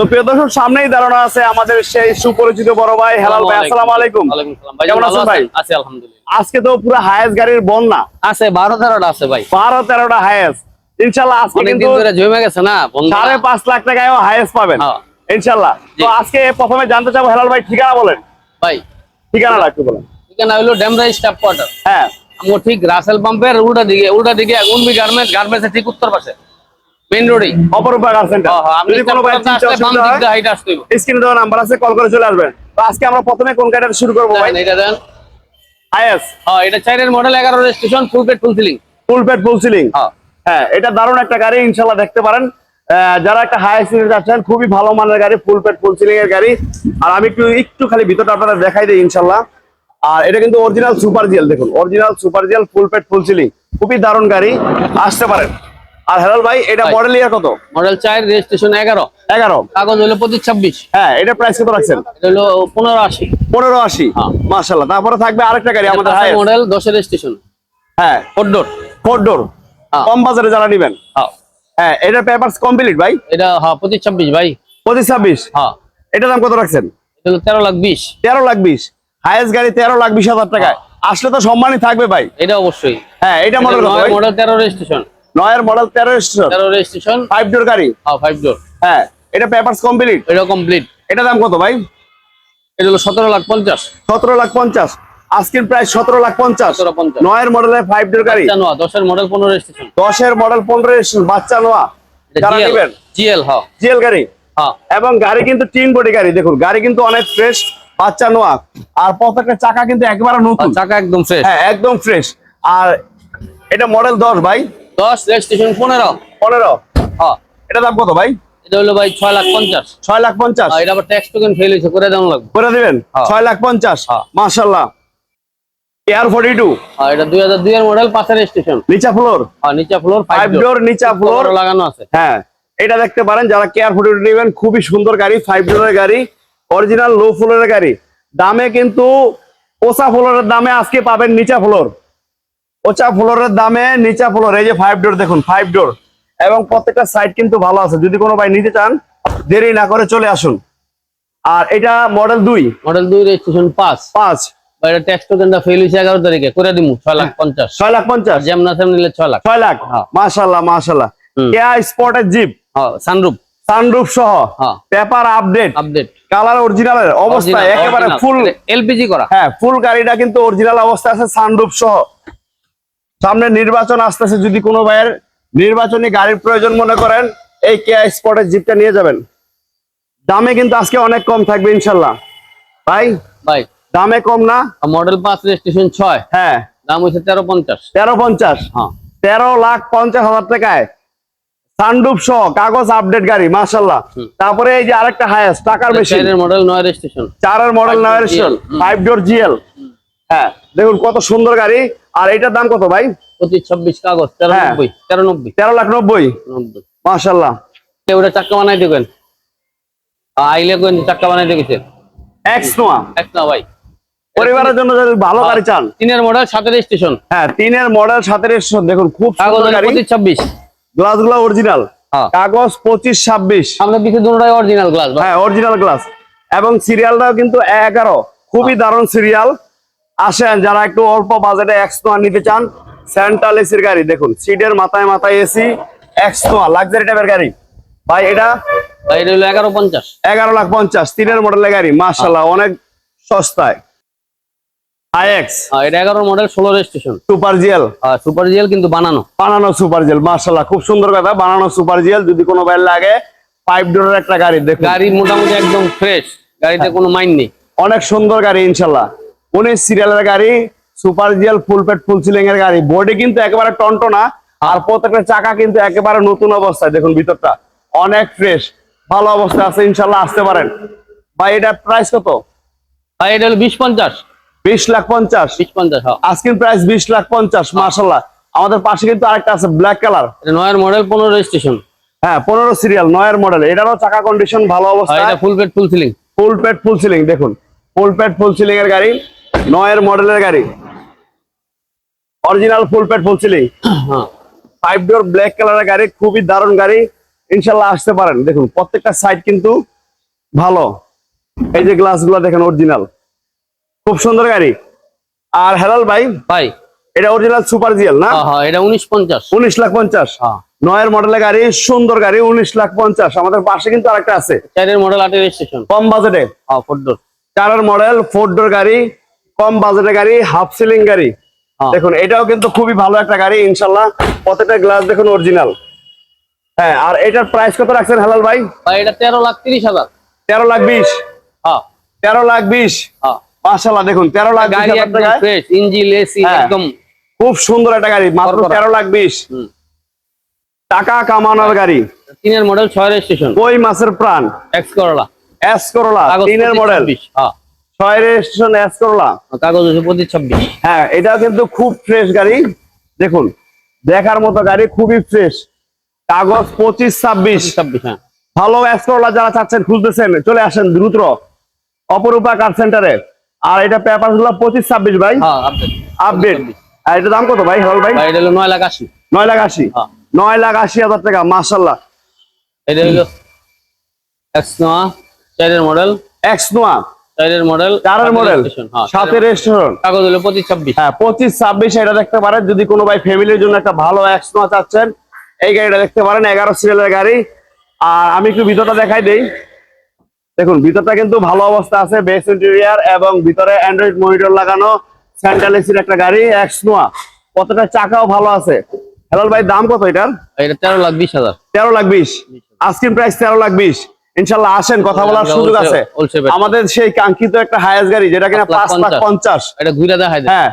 তো প্রিয় দর্শক সামনেই দাঁড়ানো আছে আমাদের সেই সুপরিচিত বড় ভাই হেলাল ভাই আসসালামু আলাইকুম। কেমন আছেন ভাই? আছি আলহামদুলিল্লাহ। আজকে তো পুরো হায়েস্ট গাড়ির বন্যা। আছে বারো তেরোটা আছে ভাই। বারো তেরোটা হায়েস্ট ইনশাল্লাহ আজকে কিন্তু জমে গেছে না বন্ধুরা। সাড়ে পাঁচ লাখ টাকায়ও হায়েস্ট পাবেন। হ্যাঁ। তো আজকে প্রথমে জানতে চাবো হেলাল ভাই ঠিকানা বলেন। ভাই। ঠিকানা একটু বলেন। এখানে হলো ডেমরা স্টাফ কোয়ার্টার। হ্যাঁ। আমার ঠিক রাসেল পাম্পের উল্টা দিকে উল্টা দিকে উনবি গার্মেন্টস গার্মেন্টস ঠিক উত্তর পাশে। মেইন রোডেই অপরূপা কার সেন্টার যদি কোনো ভাই চিন্তা অসুবিধা হয় দিয়ে হাইট আসতে হইব। স্ক্রিনে দেওয়া নাম্বার আছে কল করে চলে আসবেন। তো আজকে আমরা প্রথমে কোন গাড়িটা শুরু করব ভাই? এটা দেন। হ্যাঁ এটা চাইরের মডেল এগারো রেজিস্ট্রেশন ফুল পেট ফুল সিলিং ফুল পেট ফুল সিলিং হ্যাঁ। হ্যাঁ এটা দারুণ একটা গাড়ি ইনশাল্লাহ দেখতে পারেন। যারা একটা হাই স্পিডে যাচ্ছেন খুবই ভালো মানের গাড়ি ফুল পেট ফুল সিলিং এর গাড়ি। আর আমি একটু একটু খালি ভিতরটা আপনাদের দেখাই দিই ইনশাল্লাহ আর এটা কিন্তু অরিজিনাল সুপার জিএল দেখুন। অরিজিনাল সুপার জিএল ফুল পেট ফুল সিলিং খুবই দারুণ গাড়ি আসতে পারেন। আর হেলাল ভাই এটা। মডেল ইয়ার কত? মডেল চার রেজিস্ট্রেশন এগারো। এগারো। কাগজ হলো পঁচিশ ছাব্বিশ। হ্যাঁ এটা প্রাইস কত রাখছেন? এটা হলো পনেরো আশি। পনেরো আশি। হ্যাঁ। মাসাল্লাহ তারপরে থাকবে আরেকটা গাড়ি আমাদের হাই মডেল দশের রেজিস্ট্রেশন হ্যাঁ। ফোর ডোর ফোর ডোর হ্যাঁ। কম বাজারে যারা নিবেন। হ্যাঁ। হ্যাঁ এটার পেপার কমপ্লিট ভাই? এটা হ্যাঁ পঁচিশ ছাব্বিশ ভাই। পঁচিশ ছাব্বিশ? হ্যাঁ। এটার দাম কত রাখছেন? এটা হলো তেরো লাখ বিশ। তেরো লাখ বিশ। হাইয়েস্ট গাড়ি তেরো লাখ বিশ হাজার টাকায়। আসলে তো সম্মানই থাকবে ভাই। এটা অবশ্যই। হ্যাঁ এটা মডেল? মডেল তেরো রেজিস্ট্রেশন নয়ের মডেল তেরো তেরো রেজিস্ট্রেশন ফাইভ ডোর গাড়ি? হ্যাঁ ফাইভ ডোর হ্যাঁ এটা পেপার কমপ্লিট এটা কমপ্লিট এটা দাম কত ভাই? এটা হলো সতেরো লাখ পঞ্চাশ। সতেরো লাখ পঞ্চাশ। আজকের প্রায় সতেরো লাখ পঞ্চাশ। নয়ের মডেলের ফাইভ ডোর গাড়ি। জানোয়া দশের মডেল পনেরো রেজিস্ট্রেশন দশের মডেল পনেরো বাচ্চা নোয়া। যারা নেবেন? জিএল হ্যাঁ। জিএল গাড়ি? হ্যাঁ। এবং গাড়ি কিন্তু তিন বডি গাড়ি দেখুন গাড়ি কিন্তু অনেক ফ্রেশ বাচ্চা নোয়া। আর প্রত্যেকটা চাকা কিন্তু একেবারে নতুন। চাকা একদম ফ্রেশ হ্যাঁ একদম ফ্রেশ আর এটা মডেল দশ ভাই? দশ রেজিস্ট্রেশন পনেরো। পনেরো। হ্যাঁ। এটা দাম কত ভাই? এটা হলো ভাই ছয় লাখ পঞ্চাশ। ছয় লাখ পঞ্চাশ। আর এটা আবার ট্যাক্স টোকেন ফেল হয়েছে করে দেওয়া লাগবে। করে দিবেন? হ্যাঁ। ছয় লাখ পঞ্চাশ। হ্যাঁ। মার্শাল্লাহ এয়ার ফোর্টি টু এটা দুই হাজার দুই এর মডেল পাঁচের রেজিস্ট্রেশন নিচা ফ্লোর আর নিচে ফ্লোর ফাইভ ডোর নিচা ফ্লোর লাগানো আছে। হ্যাঁ। এটা দেখতে পারেন যারা কেয়ার ফোর্টি টু নেবেন খুবই সুন্দর গাড়ি ফাইভ ডোরের গাড়ি অরিজিনাল লো ফ্লোরের গাড়ি। দামে কিন্তু ওচা ফ্লোরের দামে আজকে পাবেন নিচা ফ্লোর ওচা ফ্লোরের দামে নিচা ফ্লোর এই যে ফাইভ ডোর দেখুন ফাইভ ডোর এবং প্রত্যেকটা সাইড কিন্তু ভালো আছে। যদি কোনো ভাই নিতে চান দেরি না করে চলে আসুন। আর এটা মডেল দুই? মডেল দুই রেজিস্ট্রেশন পাঁচ। পাঁচ। এটা ট্যাক্স টোকেনটা ফেল হয়েছে এগারো তারিখে করে দিমু ছয় লাখ পঞ্চাশ। ছয় লাখ পঞ্চাশ। যেমন সেমন নিলে ছয় লাখ। ছয় লাখ। কেয়া স্পটের জিপ সানরুপ সানরুফ সহ। পেপার আপডেট আপডেট কালার অরিজিনালের অবস্থা একেবারে ফুল এলপিজি করা। হ্যাঁ ফুল গাড়িটা কিন্তু অরিজিনাল অবস্থা আছে সানরুফ সহ। সামনে নির্বাচন আসতেছে যদি কোনো ভাইয়ের নির্বাচনী গাড়ির প্রয়োজন মনে করেন এই কেয়া স্পটের জিপটা নিয়ে যাবেন। দামে কিন্তু আজকে অনেক কম থাকবে ইনশাল্লাহ। ভাই? ভাই। দামে কম না? মডেল পাঁচ রেজিস্ট্রেশন ছয়। হ্যাঁ। দাম হচ্ছে তেরো পঞ্চাশ। তেরো পঞ্চাশ? হ্যাঁ। তেরো লাখ পঞ্চাশ হাজার টাকায় সানরুফ সহ কাগজ আপডেট গাড়ি মাশাল্লাহ। তারপরে এই যে আরেকটা হায়াস টাকার মেশিন মডেল নয় রেজিস্ট্রেশন। চারের মডেল GL, হুম। ফাইভ ডোর জিএল হ্যাঁ দেখুন কত সুন্দর গাড়ি। আর এটার দাম কত ভাই? পঁচিশ ছাব্বিশ কাগজ তেরো হ্যাঁ। নব্বই তেরো নব্বই। তেরো লাখ নব্বই? নব্বই। মাশাল্লাহ ওটা চাক্কা বানাই দেবেন। আইলে কোন চাক্কা বানাই দেখেছে এক্স নোয়া এক না ভাই। পরিবারের জন্য যদি ভালো গাড়ি চান। তিনের মডেল সাথে রেজিস্ট্রেশন হ্যাঁ তিনের মডেল সাতের স্টেশন দেখুন খুব কাগজ পঁচিশ ছাব্বিশ। গ্লাসগুলো অরিজিনাল হ্যাঁ। কাগজ পঁচিশ ছাব্বিশ। সামনে পিছিয়ে দুটোটাই অরিজিনাল গ্লাস হ্যাঁ অরিজিনাল গ্লাস এবং সিরিয়ালটাও কিন্তু এগারো। খুবই দারুণ সিরিয়াল আসেন যারা একটু অল্প বাজেটে এক্স নোয়া নিতে চান সেন্ট্রাল এসির গাড়ি। দেখুন সিটের মাথায় মাথায় এসি এক্স নোয়া লাক্সারি টাইপের গাড়ি। ভাই এটা? এগারো পঞ্চাশ। এগারো লাখ পঞ্চাশ তিনের মডেলের গাড়ি মার্শাল্লাহ অনেক সস্তায়। আইএক্স হ্যাঁ, এটা এগারো মডেল ষোলো registration super GL super GL কিন্তু বানানো। বানানো সুপার জিএল মার্শাল্লাহ খুব সুন্দর কথা বানানো সুপার জিএল যদি কোনো বাইর লাগে ফাইভ ডোরের একটা গাড়ি দেখুন। গাড়ি মোটামুটি একদম ফ্রেশ গাড়িতে কোনো মাইন্ড নেই। অনেক সুন্দর গাড়ি ইনশাল্লাহ উনিশ সিরিয়ালের গাড়ি সুপার জিএল ফুল পেট ফুল সিলিং এর গাড়ি। বডি কিন্তু একেবারে টনটনা আর প্রত্যেকটা চাকা কিন্তু একেবারে নতুন অবস্থায়। দেখুন ভিতরটা অনেক ফ্রেশ ভালো অবস্থায় আছে ইনশাল্লাহ আসতে পারেন। ভাই এটা প্রাইস কত? ভাই এটা হলো বিশ পঞ্চাশ। বিশ লাখ পঞ্চাশ? বিশ পঞ্চাশ হ্যাঁ। আজকের প্রাইস বিশ লাখ পঞ্চাশ মার্শাল্লাহ আমাদের পাশে কিন্তু আরেকটা আছে ব্ল্যাক কালার এটা নয়ের মডেল পনেরো রেজিস্ট্রেশন হ্যাঁ পনেরো সিরিয়াল নয়ের মডেল এটারও চাকা কন্ডিশন ভালো অবস্থা এটা ফুল পেট ফুল সিলিং ফুল পেট ফুল সিলিং দেখুন। ফুল পেট ফুল সিলিং এর গাড়ি। নয়ের মডেলের গাড়ি। অরিজিনাল ফুল পেট full ceiling five door black কালারের গাড়ি খুবই দারুণ গাড়ি। ইনশাল্লাহ আসতে পারেন। দেখুন প্রত্যেকটা সাইড কিন্তু ভালো। এই যে গ্লাসগুলো দেখেন অরিজিনাল খুব সুন্দর গাড়ি। আর হেলাল ভাই ভাই। এটা অরিজিনাল সুপার জিএল না? হ্যাঁ হ্যাঁ এটা উনিশ পঞ্চাশ। উনিশ লাখ পঞ্চাশ। হ্যাঁ। নয়ের মডেলের গাড়ি সুন্দর গাড়ি উনিশ লাখ পঞ্চাশ। আমাদের পাশে কিন্তু আরেকটা আছে। চারের মডেল আটের স্টেশন কম বাজেটে চারের মডেল ফোর ডোর গাড়ি। কম বাজেটের গাড়ি হাফ সিলিং গাড়ি। হ্যাঁ। দেখুন এটাও কিন্তু খুবই ভালো একটা গাড়ি ইনশাল্লাহ। প্রত্যেকটা গ্লাস দেখুন অরিজিনাল হ্যাঁ আর এটার প্রাইস কত রাখছেন হেলাল ভাই? ভাই এটা তেরো লাখ তিরিশ হাজার। তেরো লাখ বিশ। হ্যাঁ। তেরো লাখ বিশ। হ্যাঁ। মাসাল্লাহ দেখুন তেরো লাখ গাড়ি ফ্রেশ ইঞ্জিন এসি। একদম খুব সুন্দর একটা গাড়ি মাত্র তেরো লাখ বিশ। টাকা কামানোর গাড়ি। তিনের মডেল ছয়ের স্টেশন কই মাসের প্রাণ? এক্স করলা এস করোলা তিনের মডেল। হ্যাঁ। ছয় রেজিস্ট্রেশন করোলা? কাগজ হচ্ছে পঁচিশ ছাব্বিশ। হ্যাঁ এটা কিন্তু খুব ফ্রেশ গাড়ি। দেখুন দেখার মতো গাড়ি খুবই ফ্রেশ কাগজ পঁচিশ ছাব্বিশ। ছাব্বিশ হ্যাঁ। ভালো যারা চাচ্ছেন খুঁজতেছেন চলে আসেন দ্রুত। অপরূপা কার সেন্টারে আর এটা পেপারগুলো পঁচিশ ছাব্বিশ ভাই। হ্যাঁ আপডেট আপডেট আর এটা দাম কত ভাই হল ভাই? নয় লাখ আশি। নয় লাখ আশি। হ্যাঁ। নয় লাখ আশি হাজার টাকা মার্শাল্লাহ এটা হলো এক্স নোয়া চারের মডেল এক্স নোয়া। চারের মডেল চারের মডেল হ্যাঁ সাথে কাগজ হলো পঁচিশ ছাব্বিশ। হ্যাঁ পঁচিশ ছাব্বিশ এটা দেখতে পারেন যদি কোনো ভাই ফ্যামিলির জন্য একটা ভালো চাচ্ছেন এই গাড়িটা দেখতে পারেন এগারো সিরিয়ালের গাড়ি। আর আমি একটু ভিতরটা দেখাই দেই। দেখুন ভিতরটা কিন্তু ভালো অবস্থা আছে বেস ইন্টেরিয়ার এবং ভিতরে অ্যান্ড্রয়েড মনিটর লাগানো সেন্ট্রাল এসির একটা গাড়ি এক্স নোয়া। কতটা চাকাও ভালো আছে। হেলাল ভাই দাম কত এটার? এটা তেরো লাখ বিশ হাজার। তেরো লাখ বিশ। প্রাইস তেরো লাখ বিশ। ইনশাল্লাহ আসেন কথা বলার সুযোগ আছে। আমাদের সেই কাঙ্ক্ষিত একটা হায়াস গাড়ি যেটা কিনা পাঁচ লাখ পঞ্চাশ। হ্যাঁ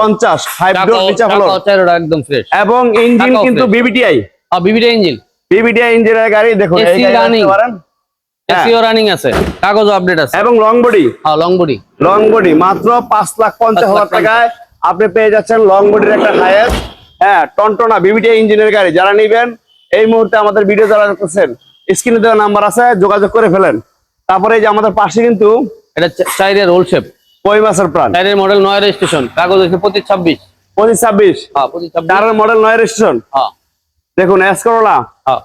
পঞ্চাশ ফাইভ ডোর নিচে ফ্লোর চারোটা একদম ফ্রেশ এবং ইঞ্জিন কিন্তু। বিবিটিআই ইঞ্জিন বিবিটিআই ইঞ্জিনের গাড়ি দেখুন পারেন। হ্যাঁ। রানিং আছে। কাগজ আপডেট আছে। এবং লং বডি হ্যাঁ লং বডি লং বডি মাত্র পাঁচ লাখ পঞ্চাশ হাজার টাকায় আপনি পেয়ে যাচ্ছেন লং বডির একটা হ্যাঁ টনটনা বিবিটিআই ইঞ্জিনের গাড়ি যারা নিবেন এই মুহূর্তে আমাদের ভিডিও যারা দেখতেছেন স্ক্রিনে দেওয়া নাম্বার আছে যোগাযোগ করে ফেলেন। তারপরে এই যে আমাদের পাশে কিন্তু এটা চাইরের হোল শেপ কই মাসের প্রাণ? চাইরের মডেল নয় রেজিস্ট্রেশন কাগজ হচ্ছে পঁচিশ ছাব্বিশ। পঁচিশ ছাব্বিশ? হ্যাঁ পঁচিশ ছাব্বিশ। মডেল নয় রেজিস্ট্রেশন হ্যাঁ। দেখুন এস করোলা হ্যাঁ।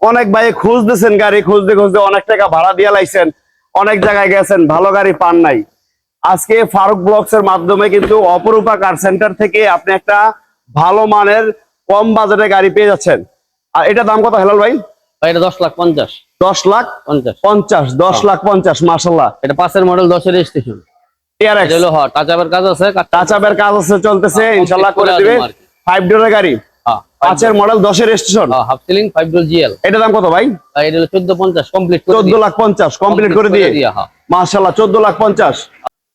অনেক ভাই খুঁজতেছেন গাড়ি খুঁজতে খুঁজতে অনেক টাকা ভাড়া দিয়ে লাইছেন অনেক জায়গায় গেছেন ভালো গাড়ি পান নাই। আজকে ফারুক ব্লকস এর মাধ্যমে কিন্তু অপরূপা কার সেন্টার থেকে আপনি একটা ভালো মানের কম বাজেটে গাড়ি পেয়ে যাচ্ছেন। আর এটা দাম কত হেলাল ভাই? এটা দশ লাখ পঞ্চাশ। দশ লাখ পঞ্চাশ। পঞ্চাশ দশ লাখ পঞ্চাশ মার্শাল্লাহ এটা পাঁচের মডেল দশের রেজিস্ট্রেশন টিআরএক্স এটা হলো হ্যাঁ টাচ আপের কাজ আছে টাচাপের কাজ আছে চলতেছে হ্যাঁ, ইনশাল্লাহ করে করে দিবে। আসব আর কি। ফাইভ ডোরের গাড়ি। হ্যাঁ পাঁচের মডেল দশের station half ceiling five door GL এটা দাম কত ভাই? এটা হলো চোদ্দ পঞ্চাশ কমপ্লিট চোদ্দ লাখ পঞ্চাশ কমপ্লিট করে দিয়ে। হ্যাঁ। মার্শাল্লাহ চোদ্দ লাখ পঞ্চাশ।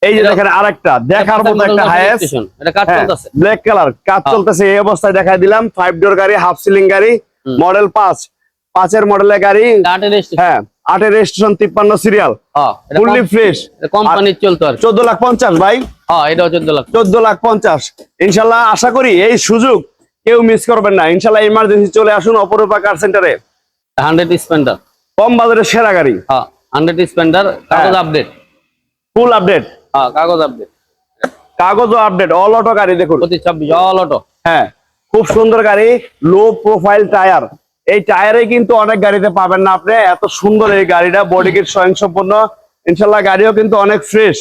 এই যে দেখেন আরেকটা দেখার মতো একটা ব্ল্যাক কালার কাজ হ্যাঁ। চলতেছে। এই অবস্থায় দেখাই দিলাম ফাইভ ডোর গাড়ি হাফ সিলিং গাড়ি মডেল পাঁচ। পাঁচের মডেলের গাড়ি হ্যাঁ আটের রেজিস্ট্রেশন তিপ্পান্ন সিরিয়াল হ্যাঁ ফুললি ফ্রেশ কোম্পানির চলতো চোদ্দ লাখ পঞ্চাশ ভাই। হ্যাঁ এটাও চোদ্দ লাখ। চোদ্দ লাখ পঞ্চাশ। ইনশাল্লাহ আশা করি এই সুযোগ কেউ মিস করবেন না। ইনশাল্লাহ ইমার্জেন্সি চলে আসুন অপরূপা কার সেন্টারে হান্ড্রেড স্পেন্ডার কম বাজারের সেরা গাড়ি। হ্যাঁ হান্ড্রেড স্পেন্ডার কাগজ আপডেট ফুল আপডেট হ্যাঁ কাগজ আপডেট কাগজও আপডেট অল অটো গাড়ি দেখুন। ছাব্বিশ অল অটো হ্যাঁ খুব সুন্দর গাড়ি লো প্রোফাইল টায়ার এই টায়ারে কিন্তু অনেক গাড়িতে পাবেন না আপনি। এত সুন্দর এই গাড়িটা বডি কিট স্বয়ংসম্পূর্ণ। ইনশাল্লাহ গাড়িও কিন্তু অনেক ফ্রেশ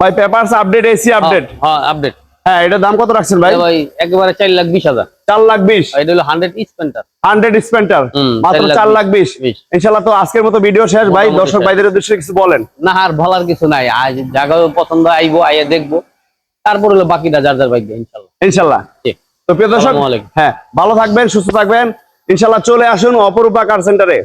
ভাই পেপারস আপডেট এসি আপডেট হ্যাঁ আপডেট হ্যাঁ এটা দাম কত রাখছেন ভাই? ভাই একেবারে চার লাখ বিশ হাজার। চার লাখ বিশ। আর এটা হলো হান্ড্রেড স্পেন্টার হান্ড্রেড স্পেন্টার মাত্র চার লাখ চার লাখ বিশ। বিশ। ইনশাল্লাহ তো আজকের মতো ভিডিও শেষ। ভাই দর্শক ভাইদের উদ্দেশ্যে কিছু বলেন। না আর বলার কিছু নাই। আজ জায়গা পছন্দ আইবো আইয়া দেখব। তারপর হলো বাকিটা যার যার বাইক ইনশাল্লাহ। ইনশাল্লাহ। ঠিক। তো প্রিয় দর্শক হ্যাঁ ভালো থাকবেন সুস্থ থাকবেন। ইনশাল্লাহ চলে আসুন অপরূপা কার সেন্টারে